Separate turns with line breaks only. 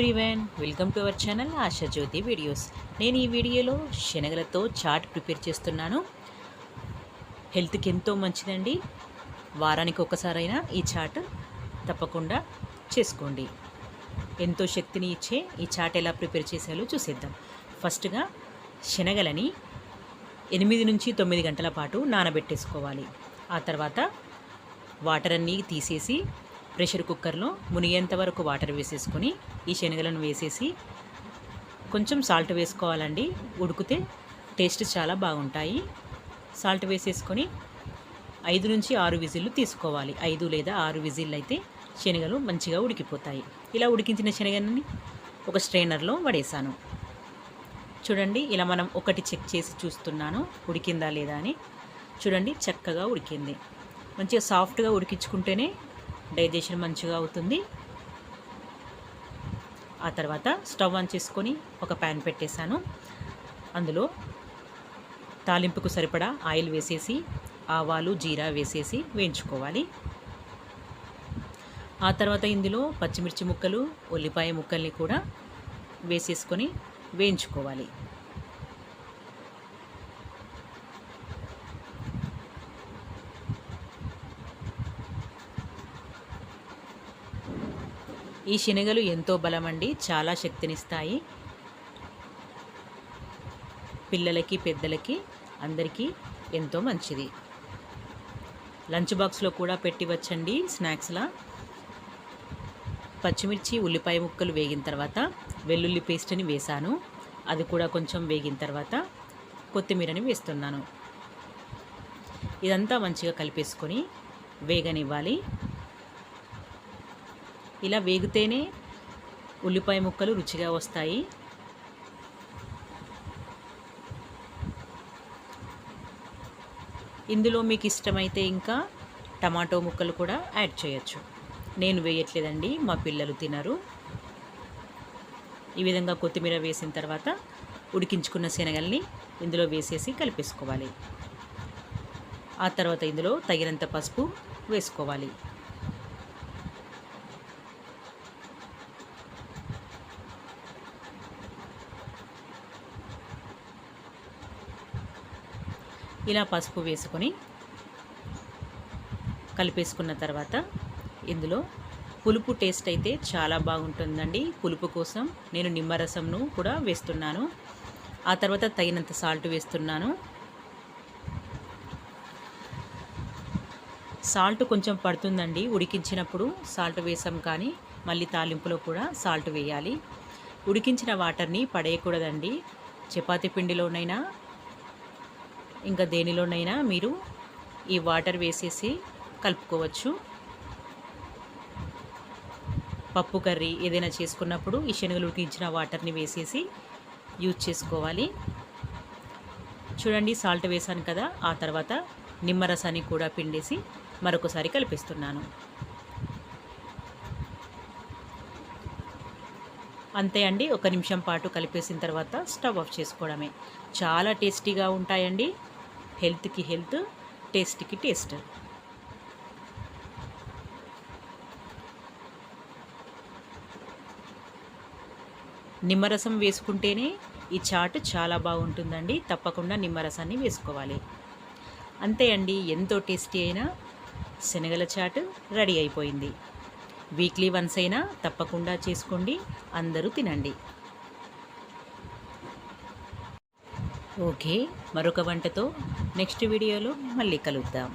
Everyone welcome to our channel Asha Jyothi videos. నేను ఈ వీడియోలో శనగలతో చాట్ ప్రిపేర్ చేస్తున్నాను. హెల్త్కి ఎంతో మంచిదండి. వారానికి ఒకసారైనా ఈ చాట్ తప్పకుండా చేసుకోండి. ఎంతో శక్తిని ఇచ్చే ఈ చాట్ ఎలా ప్రిపేర్ చేసేయాలో చూసేద్దాం. ఫస్ట్గా శనగలని ఎనిమిది నుంచి తొమ్మిది గంటల పాటు నానబెట్టేసుకోవాలి. ఆ తర్వాత వాటర్ అన్నీ తీసేసి ప్రెషర్ కుక్కర్లో మునిగేంత వరకు వాటర్ వేసేసుకొని ఈ శనగలను వేసేసి కొంచెం సాల్ట్ వేసుకోవాలండి. ఉడికితే టేస్ట్ చాలా బాగుంటాయి. సాల్ట్ వేసేసుకొని ఐదు నుంచి ఆరు విజిల్లు తీసుకోవాలి. ఐదు లేదా ఆరు విజిల్లు అయితే శనగలు మంచిగా ఉడికిపోతాయి. ఇలా ఉడికించిన శనగని ఒక స్ట్రైనర్లో పడేసాను చూడండి ఇలా మనం ఒకటి చెక్ చేసి చూస్తున్నాను. ఉడికిందా లేదా అని. చూడండి చక్కగా ఉడికింది. మంచిగా సాఫ్ట్గా ఉడికించుకుంటేనే డైజెషన్ మంచిగా అవుతుంది. ఆ తర్వాత స్టవ్ ఆన్ చేసుకొని ఒక ప్యాన్ పెట్టేశాను. అందులో తాలింపుకు సరిపడా ఆయిల్ వేసేసి ఆవాలు జీరా వేసేసి వేయించుకోవాలి. ఆ తర్వాత ఇందులో పచ్చిమిర్చి ముక్కలు ఉల్లిపాయ ముక్కల్ని కూడా వేసేసుకొని వేయించుకోవాలి. ఈ శనగలు ఎంతో బలమండి చాలా శక్తినిస్తాయి. పిల్లలకి పెద్దలకి అందరికీ ఎంతో మంచిది. లంచ్ బాక్స్లో కూడా పెట్టివచ్చండి స్నాక్స్లా. పచ్చిమిర్చి ఉల్లిపాయ ముక్కలు వేగిన తర్వాత వెల్లుల్లి పేస్ట్ని వేశాను అది కూడా కొంచెం వేగిన తర్వాత కొత్తిమీరని వేస్తున్నాను. ఇదంతా మంచిగా కలిపేసుకొని వేగనివ్వాలి. ఇలా వేగితేనే ఉల్లిపాయ ముక్కలు రుచిగా వస్తాయి. ఇందులో మీకు ఇష్టమైతే ఇంకా టమాటో ముక్కలు కూడా యాడ్ చేయొచ్చు. నేను వేయట్లేదండి మా పిల్లలు తినరు. ఈ విధంగా కొత్తిమీర వేసిన తర్వాత ఉడికించుకున్న శనగల్ని ఇందులో వేసేసి కలిపేసుకోవాలి. ఆ తర్వాత ఇందులో తగినంత పసుపు వేసుకోవాలి. ఇలా పసుపు వేసుకొని కలిపేసుకున్న తర్వాత ఇందులో పులుపు టేస్ట్ అయితే చాలా బాగుంటుందండి. పులుపు కోసం నేను నిమ్మరసంను కూడా వేస్తున్నాను. ఆ తర్వాత తగినంత సాల్ట్ వేస్తున్నాను. సాల్ట్ కొంచెం పడుతుందండి. ఉడికించినప్పుడు సాల్ట్ వేసాం కానీ మళ్ళీ తాలింపులో కూడా సాల్ట్ వేయాలి. ఉడికించిన వాటర్ని పడేయకూడదండి. చపాతి పిండిలోనైనా ఇంకా దేనిలోనైనా మీరు ఈ వాటర్ వేసేసి కలుపుకోవచ్చు. పప్పు కర్రీ ఏదైనా చేసుకున్నప్పుడు ఈ శనగలు ఉడికించిన వాటర్ని వేసేసి యూజ్ చేసుకోవాలి. చూడండి సాల్ట్ వేసాను కదా ఆ తర్వాత నిమ్మరసాన్ని కూడా పిండేసి మరొకసారి కలిపిస్తున్నాను. అంతే అండి ఒక నిమిషం పాటు కలిపేసిన తర్వాత స్టవ్ ఆఫ్ చేసుకోవడమే. చాలా టేస్టీగా ఉంటాయండి. హెల్త్కి హెల్త్ టేస్ట్కి టేస్ట్. నిమ్మరసం వేసుకుంటేనే ఈ చాట్ చాలా బాగుంటుందండి. తప్పకుండా నిమ్మరసాన్ని వేసుకోవాలి. అంతే అండి ఎంతో టేస్టీ అయినా శనగల చాట్ రెడీ అయిపోయింది. వీక్లీ వన్స్ అయినా తప్పకుండా చేసుకోండి అందరూ తినండి. ఓకే మరొక వంటతో నెక్స్ట్ వీడియోలో మళ్ళీ కలుద్దాం